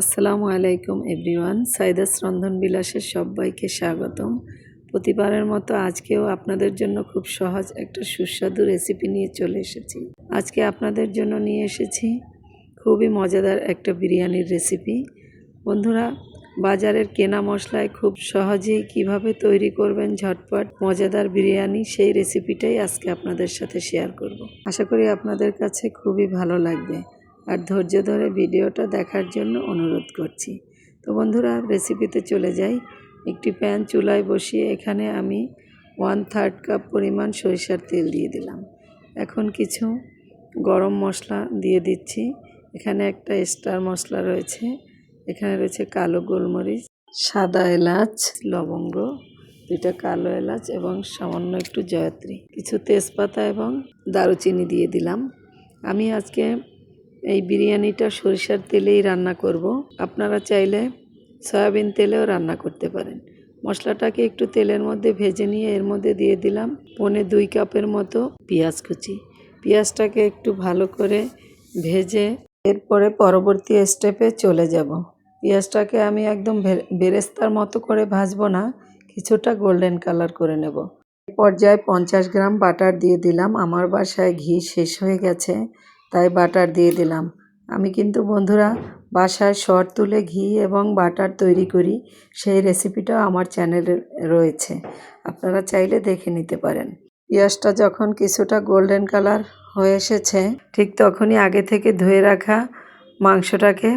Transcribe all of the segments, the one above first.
আসসালামু আলাইকুম এভরিওয়ান, সাইদাস রন্ধন বিলাসের সবাইকে স্বাগতম। প্রতিবারের মতো আজকেও আপনাদের জন্য খুব সহজ একটা সুস্বাদু রেসিপি নিয়ে চলে এসেছি। আজকে আপনাদের জন্য নিয়ে এসেছি খুবই মজাদার একটা বিরিয়ানির রেসিপি। বন্ধুরা, বাজারের কেনা মশলায় খুব সহজেই কীভাবে তৈরি করবেন ঝটপট মজাদার বিরিয়ানি, সেই রেসিপিটাই আজকে আপনাদের সাথে শেয়ার করব। আশা করি আপনাদের কাছে খুবই ভালো লাগবে। আর ধৈর্য ধরে ভিডিওটা দেখার জন্য অনুরোধ করছি। তো বন্ধুরা রেসিপিতে চলে যাই। একটি প্যান চুলায় বসিয়ে এখানে আমি ওয়ান থার্ড কাপ পরিমাণ সরিষার তেল দিয়ে দিলাম। এখন কিছু গরম মশলা দিয়ে দিচ্ছি। এখানে একটা স্টার মশলা রয়েছে। এখানে রয়েছে কালো গোলমরিচ, সাদা এলাচ, লবঙ্গ, দুইটা কালো এলাচ এবং সামান্য একটু জয়ত্রী। কিছু তেজপাতা এবং দারুচিনি দিয়ে দিলাম। আমি আজকে এই বিরিয়ানিটা সরিষার তেলেই রান্না করব। আপনারা চাইলে সয়াবিন তেলেও রান্না করতে পারেন। মশলাটাকে একটু তেলের মধ্যে ভেজে নিয়ে এর মধ্যে দিয়ে দিলাম পনে দুই কাপের মতো পেঁয়াজ কুচি। পেঁয়াজটাকে একটু ভালো করে ভেজে এরপরে পরবর্তী স্টেপে চলে যাব। পেঁয়াজটাকে আমি একদম বেরেস্তার মতো করে ভাজবো না, কিছুটা গোল্ডেন কালার করে নেব। পর্যায়ে পঞ্চাশ গ্রাম বাটার দিয়ে দিলাম। আমার বাসায় ঘি শেষ হয়ে গেছে। তাই বাটার দিয়ে দিলাম। আমি কিন্তু বন্ধুরা বাসায় শর্ট তুলে ঘি এবং বাটার তৈরি করি। সেই রেসিপিটাও আমার চ্যানেলে রয়েছে। আপনারা চাইলে দেখে নিতে পারেন। পেঁয়াজটা যখন কিছুটা গোল্ডেন কালার হয়ে এসেছে, ঠিক তখনই আগে থেকে ধুয়ে রাখা মাংসটাকে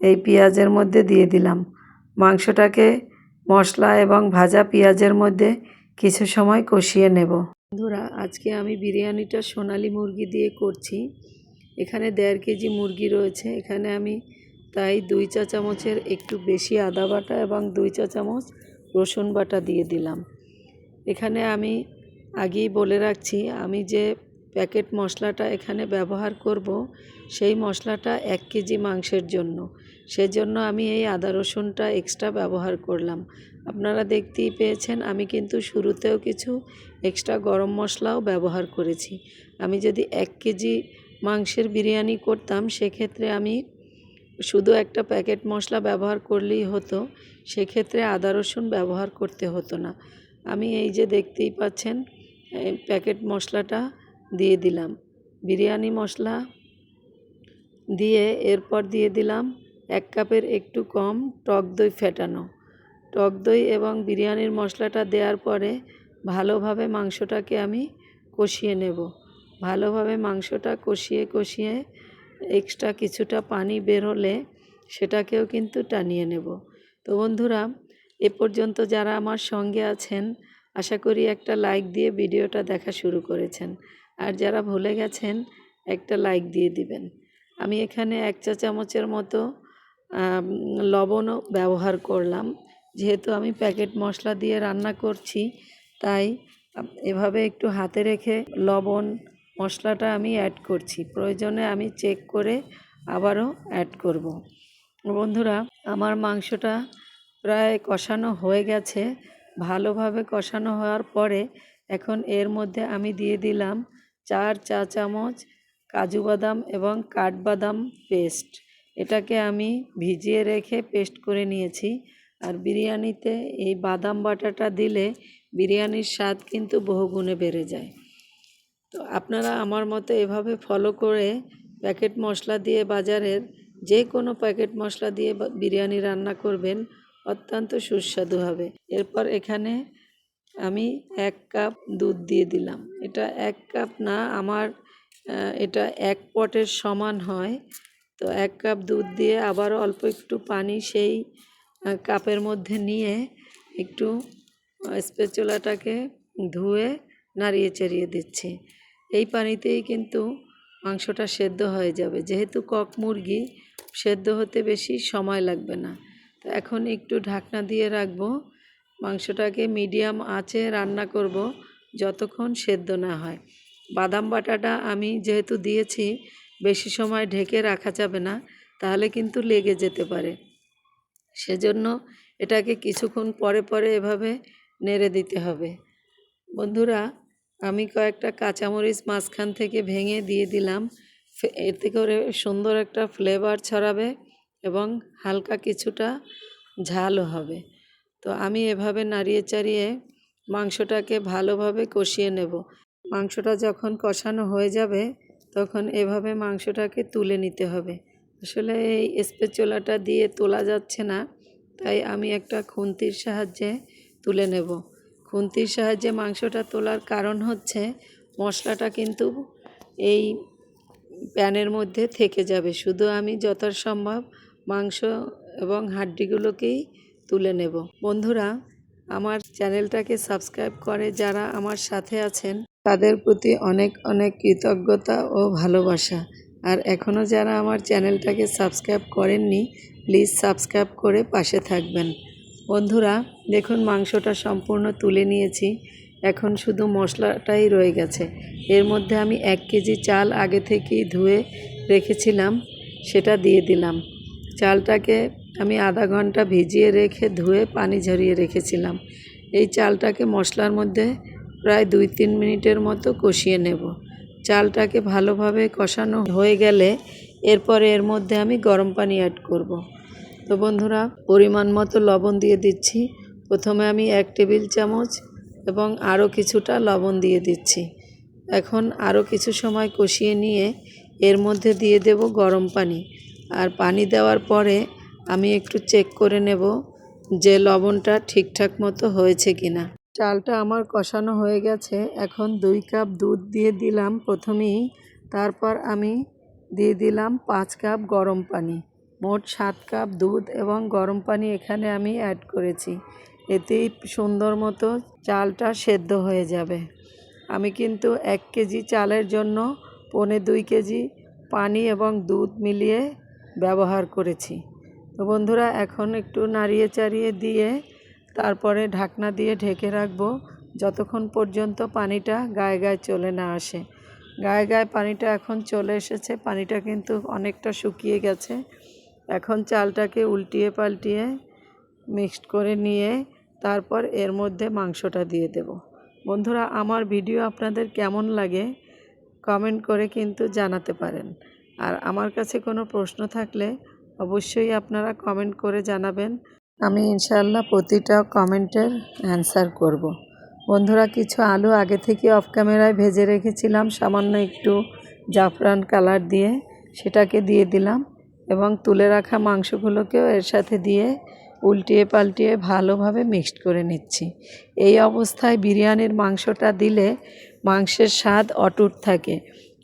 এই পেঁয়াজের মধ্যে দিয়ে দিলাম। মাংসটাকে মশলা এবং ভাজা পেঁয়াজের মধ্যে কিছু সময় কষিয়ে নেব। বন্ধুরা, আজকে আমি বিরিয়ানিটা সোনালি মুরগি দিয়ে করছি। এখানে দেড় কেজি মুরগি রয়েছে। এখানে আমি তাই দুই চা চামচের একটু বেশি আদা বাটা এবং দুই চা চামচ রসুন বাটা দিয়ে দিলাম। এখানে আমি আগেই বলে রাখছি, আমি যে প্যাকেট মশলাটা এখানে ব্যবহার করব, সেই মশলাটা এক কেজি মাংসের জন্য। সেজন্য আমি এই আদা রসুনটা এক্সট্রা ব্যবহার করলাম। আপনারা দেখতেই পেয়েছেন, আমি কিন্তু শুরুতেও কিছু এক্সট্রা গরম মশলাও ব্যবহার করেছি। আমি যদি এক কেজি মাংসের বিরিয়ানি করতাম, সেক্ষেত্রে আমি শুধু একটা প্যাকেট মশলা ব্যবহার করলেই হতো, সেক্ষেত্রে আদা রসুন ব্যবহার করতে হতো না। আমি এই যে দেখতেই পাচ্ছেন প্যাকেট মশলাটা দিয়ে দিলাম। বিরিয়ানি মশলা দিয়ে এরপর দিয়ে দিলাম এক কাপের একটু কম টক দই ফেটানো। টক দই এবং বিরিয়ানির মশলাটা দেওয়ার পরে ভালোভাবে মাংসটাকে আমি কষিয়ে নেব। ভালোভাবে মাংসটা কষিয়ে কষিয়ে এক্সট্রা কিছুটা পানি বের হলে সেটাকেও কিন্তু টানিয়ে নেব। তো বন্ধুরা, এ পর্যন্ত যারা আমার সঙ্গে আছেন, আশা করি একটা লাইক দিয়ে ভিডিওটা দেখা শুরু করেছেন। আর যারা ভুলে গেছেন, একটা লাইক দিয়ে দিবেন। আমি এখানে এক চা চামচের মতো লবণও ব্যবহার করলাম। যেহেতু আমি প্যাকেট মশলা দিয়ে রান্না করছি, তাই এভাবে একটু হাতে রেখে লবণ মশলাটা আমি অ্যাড করছি। প্রয়োজনে আমি চেক করে আবারও অ্যাড করব। বন্ধুরা, আমার মাংসটা প্রায় কষানো হয়ে গেছে। ভালোভাবে কষানো হওয়ার পরে এখন এর মধ্যে আমি দিয়ে দিলাম চার চা চামচ কাজু বাদাম এবং কাঠবাদাম পেস্ট এটাকে আমি ভিজিয়ে রেখে পেস্ট করে নিয়েছি। আর বিরিয়ানিতে এই বাদাম বাটাটা দিলে বিরিয়ানির স্বাদ কিন্তু বহুগুণে বেড়ে যায়। তো আপনারা আমার মতো এভাবে ফলো করে প্যাকেট মশলা দিয়ে বাজারের যে কোনো প্যাকেট মশলা দিয়ে বিরিয়ানি রান্না করবেন, অত্যন্ত সুস্বাদু হবে। এরপর এখানে আমি এক কাপ দুধ দিয়ে দিলাম। এটা এক কাপ না, আমার এটা এক পটের সমান হয়। তো এক কাপ দুধ দিয়ে আবার অল্প একটু পানি সেই কাপের মধ্যে নিয়ে একটু স্পেচুলাটাকে ধুয়ে নাড়িয়ে চাড়িয়ে দিচ্ছি। এই পানিতেই কিন্তু মাংসটা সেদ্ধ হয়ে যাবে। যেহেতু কক মুরগি, সেদ্ধ হতে বেশি সময় লাগবে না। তো এখন একটু ঢাকনা দিয়ে রাখব। মাংসটাকে মিডিয়াম আঁচে রান্না করব যতক্ষণ সেদ্ধ না হয়। বাদাম বাটাটা আমি যেহেতু দিয়েছি, বেশি সময় ঢেকে রাখা যাবে না, তাহলে কিন্তু লেগে যেতে পারে। সেজন্য এটাকে কিছুক্ষণ পরে পরে এভাবে নেড়ে দিতে হবে। বন্ধুরা আমি কয়েকটা কাঁচামরিচ মাঝখান থেকে ভেঙে দিয়ে দিলাম। এতে করে সুন্দর একটা ফ্লেভার ছড়াবে এবং হালকা কিছুটা ঝালও হবে। তো আমি এভাবে নাড়িয়ে চাড়িয়ে মাংসটাকে ভালোভাবে কষিয়ে নেব। মাংসটা যখন কষানো হয়ে যাবে, তখন এভাবে মাংসটাকে তুলে নিতে হবে। আসলে এই স্পেচুলাটা দিয়ে তোলা যাচ্ছে না, তাই আমি একটা খুন্তির সাহায্যে তুলে নেব। খুন্তির সাহায্যে মাংসটা তোলার কারণ হচ্ছে মশলাটা কিন্তু এই প্যানের মধ্যে থেকে যাবে। শুধু আমি যথাসম্ভব মাংস এবং হাড্ডিগুলোকেই তুলে নেব। বন্ধুরা, আমার চ্যানেলটাকে সাবস্ক্রাইব করে যারা আমার সাথে আছেন, তাদের প্রতি অনেক অনেক কৃতজ্ঞতা ও ভালোবাসা। আর এখনও যারা আমার চ্যানেলটাকে সাবস্ক্রাইব করেননি, প্লিজ সাবস্ক্রাইব করে পাশে থাকবেন। বন্ধুরা, দেখুন মাংসটা সম্পূর্ণ তুলে নিয়েছি। এখন শুধু মশলাটাই রয়ে গেছে। এর মধ্যে আমি এক কেজি চাল আগে থেকেই ধুয়ে রেখেছিলাম, সেটা দিয়ে দিলাম। চালটাকে আমি আধা ঘণ্টা ভিজিয়ে রেখে ধুয়ে পানি ঝরিয়ে রেখেছিলাম। এই চালটাকে মশলার মধ্যে প্রায় দুই তিন মিনিটের মতো কষিয়ে নেব। চালটাকে ভালোভাবে কষানো হয়ে গেলে এরপরে এর মধ্যে আমি গরম পানি অ্যাড করব। তো বন্ধুরা, পরিমাণ মতো লবণ দিয়ে দিচ্ছি। প্রথমে আমি এক টেবিল চামচ এবং আরও কিছুটা লবণ দিয়ে দিচ্ছি। এখন আরও কিছু সময় কষিয়ে নিয়ে এর মধ্যে দিয়ে দেব গরম পানি। আর পানি দেওয়ার পরে আমি একটু চেক করে নেব যে লবণটা ঠিকঠাক মতো হয়েছে কি না চালটা আমার কষানো হয়ে গেছে। এখন দুই কাপ দুধ দিয়ে দিলাম প্রথমেই। তারপর আমি দিয়ে দিলাম পাঁচ কাপ গরম পানি। মোট সাত কাপ দুধ এবং গরম পানি এখানে আমি অ্যাড করেছি। এতেই সুন্দর মতো চালটা সেদ্ধ হয়ে যাবে। আমি কিন্তু এক কেজি চালের জন্য পৌনে দুই কেজি পানি এবং দুধ মিলিয়ে ব্যবহার করেছি। তো বন্ধুরা, এখন একটু নাড়িয়ে চাড়িয়ে দিয়ে তারপরে ঢাকনা দিয়ে ঢেকে রাখব যতক্ষণ পর্যন্ত পানিটা গায়ে গায়ে চলে না আসে। গায়ে গায়ে পানিটা এখন চলে এসেছে। পানিটা কিন্তু অনেকটা শুকিয়ে গেছে। এখন চালটাকে উল্টিয়ে পাল্টিয়ে মিক্সড করে নিয়ে তারপর এর মধ্যে মাংসটা দিয়ে দেব। বন্ধুরা, আমার ভিডিও আপনাদের কেমন লাগে কমেন্ট করে কিন্তু জানাতে পারেন। আর আমার কাছে কোনো প্রশ্ন থাকলে অবশ্যই আপনারা কমেন্ট করে জানাবেন। আমি ইনশাল্লাহ প্রতিটা কমেন্টের অ্যান্সার করব। বন্ধুরা, কিছু আলু আগে থেকে অফ ক্যামেরায় ভেজে রেখেছিলাম, সামান্য একটু জাফরান কালার দিয়ে সেটাকে দিয়ে দিলাম। এবং তুলে রাখা মাংসগুলোকেও এর সাথে দিয়ে উল্টিয়ে পাল্টিয়ে ভালোভাবে মিক্সড করে নিচ্ছি। এই অবস্থায় বিরিয়ানির মাংসটা দিলে মাংসের স্বাদ অটুট থাকে।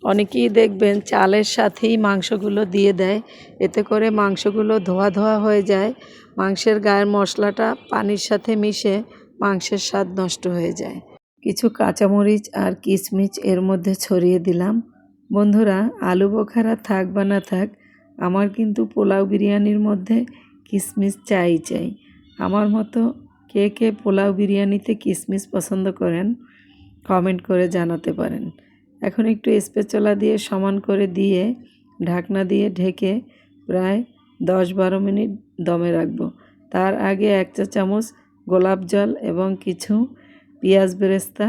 অনেকেই দেখবেন চালের সাথেই মাংসগুলো দিয়ে দেয়। এতে করে মাংসগুলো ধোয়া ধোয়া হয়ে যায়। মাংসের গায়ের মশলাটা পানির সাথে মিশে মাংসের স্বাদ নষ্ট হয়ে যায়। কিছু কাঁচামরিচ আর কিশমিচ এর মধ্যে ছড়িয়ে দিলাম। বন্ধুরা, আলু বোখারা থাক বা না থাক আমার কিন্তু পোলাও বিরিয়ানির মধ্যে কিশমিশ চাই চাই। আমার মতো কে কে পোলাও বিরিয়ানিতে কিশমিশ পছন্দ করেন, কমেন্ট করে জানাতে পারেন। এখন একটু স্পেচলা দিয়ে সমান করে দিয়ে ঢাকনা দিয়ে ঢেকে প্রায় দশ বারো মিনিট দমে রাখব। তার আগে এক চা চামচ গোলাপ জল এবং কিছু পেঁয়াজ বেরেস্তা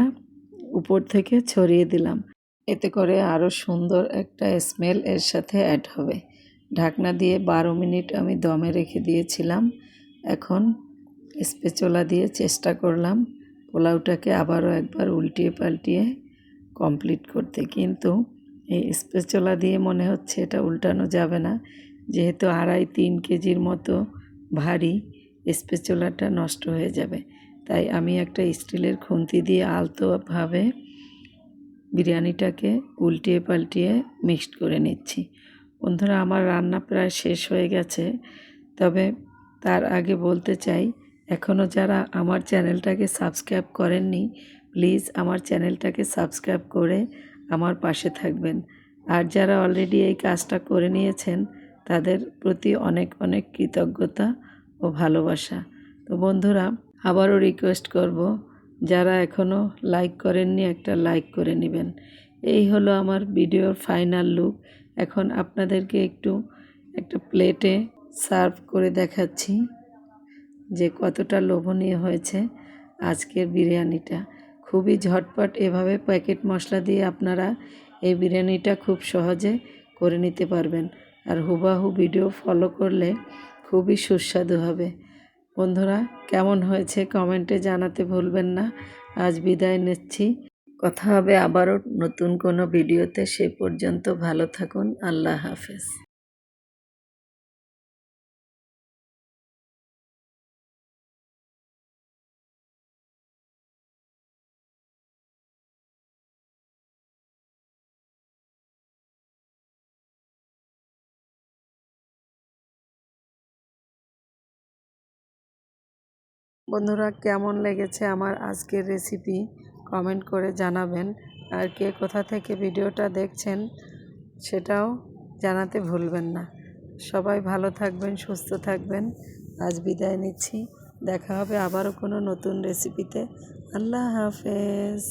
উপর থেকে ছড়িয়ে দিলাম। এতে করে আরও সুন্দর একটা স্মেল এর সাথে অ্যাড হবে। ঢাকনা দিয়ে বারো মিনিট আমি দমে রেখে দিয়েছিলাম। এখন স্পেচলা দিয়ে চেষ্টা করলাম পোলাওটাকে আবারও একবার উল্টিয়ে পাল্টিয়ে কমপ্লিট করতে। কিন্তু এই স্পেচলা দিয়ে মনে হচ্ছে এটা উল্টানো যাবে না। যেহেতু আড়াই তিন কেজির মতো ভারী স্পেচলাটা নষ্ট হয়ে যাবে। তাই আমি একটা স্টিলের খুন্তি দিয়ে আলতোভাবে বিরিয়ানিটাকে উল্টিয়ে পাল্টিয়ে মিক্সড করে নিচ্ছি। বন্ধুরা, আমার রান্না প্রায় শেষ হয়ে গেছে। তবে তার আগে বলতে চাই এখনও যারা আমার চ্যানেলটাকে সাবস্ক্রাইব করেননি, প্লিজ আমার চ্যানেলটাকে সাবস্ক্রাইব করে আমার পাশে থাকবেন। আর যারা অলরেডি এই কাজটা করে নিয়েছেন, তাদের প্রতি অনেক অনেক কৃতজ্ঞতা ও ভালোবাসা। তো বন্ধুরা, আবারও রিকোয়েস্ট করব, যারা এখনও লাইক করেননি, একটা লাইক করে নেবেন। এই হলো আমার ভিডিওর ফাইনাল লুক এখন আপনাদেরকে একটু একটা প্লেটে সার্ভ করে দেখাচ্ছি যে কতটা লোভনীয় হয়েছে আজকের বিরিয়ানিটা। খুবই ঝটপট এভাবে প্যাকেট মশলা দিয়ে আপনারা এই বিরিয়ানিটা খুব সহজে করে নিতে পারবেন। আর হুবাহু ভিডিও ফলো করলে খুবই সুস্বাদু হবে। বন্ধুরা, কেমন হয়েছে কমেন্টে জানাতে ভুলবেন না। আজ বিদায় নিচ্ছি। কথা হবে আবারও নতুন কোনো ভিডিওতে, সে পর্যন্ত ভালো থাকুন, আল্লাহ হাফেজ। বন্ধুরা, কেমন লেগেছে আমার আজকের রেসিপি কমেন্ট করে জানাবেন। আর কে কোথা থেকে ভিডিওটা দেখছেন সেটাও জানাতে ভুলবেন না। সবাই ভালো থাকবেন, সুস্থ থাকবেন। আজ বিদায় নিচ্ছি। দেখা হবে আবারও কোনো নতুন রেসিপিতে আল্লাহ হাফেজ।